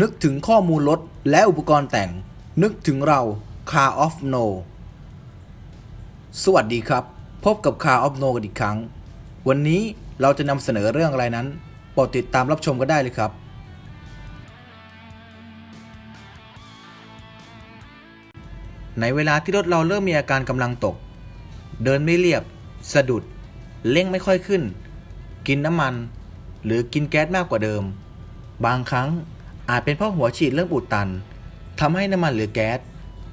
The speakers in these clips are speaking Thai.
นึกถึงข้อมูลรถและอุปกรณ์แต่ง นึกถึงเรา Car of No สวัสดีครับ พบกับ Car of No กันอีกครั้ง วันนี้เราจะนำเสนอเรื่องอะไรนั้นโปรดติดตามรับชมกันได้เลยครับ ในเวลาที่รถเราเริ่มมีอาการกำลังตก เดินไม่เรียบ สะดุด เร่งไม่ค่อยขึ้น กินน้ำมัน หรือกินแก๊สมากกว่าเดิม บางครั้ง อาจเป็นเพราะหัวฉีดเริ่มอุดตันทำให้น้ำมันหรือแก๊ส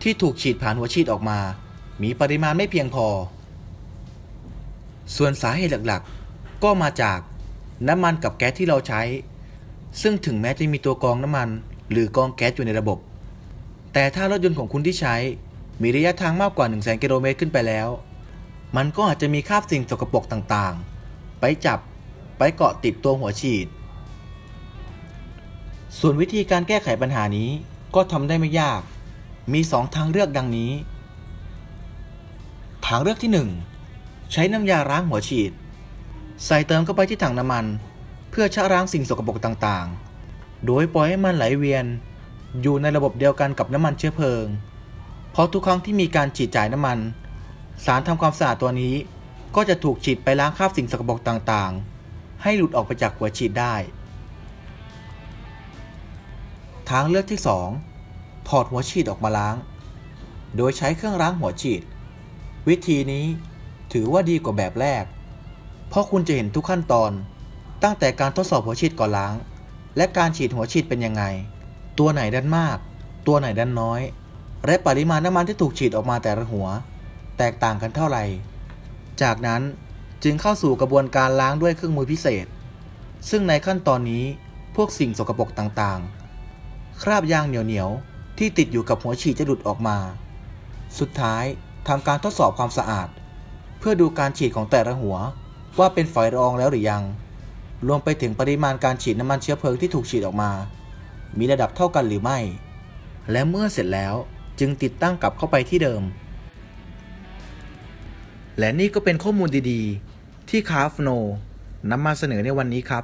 ที่ถูกฉีดผ่านหัวฉีดออกมา มีปริมาณไม่เพียงพอ ส่วนสาเหตุหลักๆ ก็มาจากน้ำมันกับแก๊สที่เราใช้ ซึ่งถึงแม้จะมีตัวกรองน้ำมัน หรือกรองแก๊สอยู่ในระบบ แต่ถ้ารถยนต์ของคุณที่ใช้ มีระยะทางมากกว่า 1 0 0 0 0 0กิโลเมตรขึ้นไปแล้ว มันก็อาจจะมีคราบสิ่งสกปรกต่างๆ ไปจับ ไปเกาะติดตัวหัวฉีด ส่วนวิธีการแก้ไขปัญหานี้ก็ทำได้ไม่ยาก มี 2 ทางเลือกดังนี้ ทางเลือกที่ 1 ใช้น้ำยาล้างหัวฉีด ใส่เติมเข้าไปที่ถังน้ำมัน เพื่อชะล้างสิ่งสกปรกต่างๆ โดยปล่อยให้มันไหลเวียน อยู่ในระบบเดียวกันกับน้ำมันเชื้อเพลิง เพราะทุกครั้งที่มีการฉีดจ่ายน้ำมัน สารทำความสะอาดตัวนี้ ก็จะถูกฉีดไปล้างคราบสิ่งสกปรกต่างๆ ให้หลุดออกไปจากหัวฉีดได้ ทางเลือกที่ 2 ถอดหัวฉีดออกมาล้าง โดยใช้เครื่องล้างหัวฉีด วิธีนี้ถือว่าดีกว่าแบบแรก เพราะคุณจะเห็นทุกขั้นตอน ตั้งแต่การทดสอบหัวฉีดก่อนล้าง และการฉีดหัวฉีดเป็นยังไง ตัวไหนด้านมาก ตัวไหนด้านน้อย และปริมาณน้ำมันที่ถูกฉีดออกมาแต่ละหัว แตกต่างกันเท่าไหร่ จากนั้นจึงเข้าสู่กระบวนการล้างด้วยเครื่องมือพิเศษ ซึ่งในขั้นตอนนี้พวกสิ่งสกปรกต่างๆ คราบยางเหนียวๆที่ติดอยู่กับหัวฉีดจะหลุดออกมา สุดท้ายทำการทดสอบความสะอาด เพื่อดูการฉีดของแต่ละหัวว่าเป็นฝอยละอองแล้วหรือยัง รวมไปถึงปริมาณการฉีดน้ำมันเชื้อเพลิงที่ถูกฉีดออกมา มีระดับเท่ากันหรือไม่ และเมื่อเสร็จแล้วจึงติดตั้งกลับเข้าไปที่เดิม และนี่ก็เป็นข้อมูลดีๆ ที่คาฟโนนำมาเสนอในวันนี้ครับ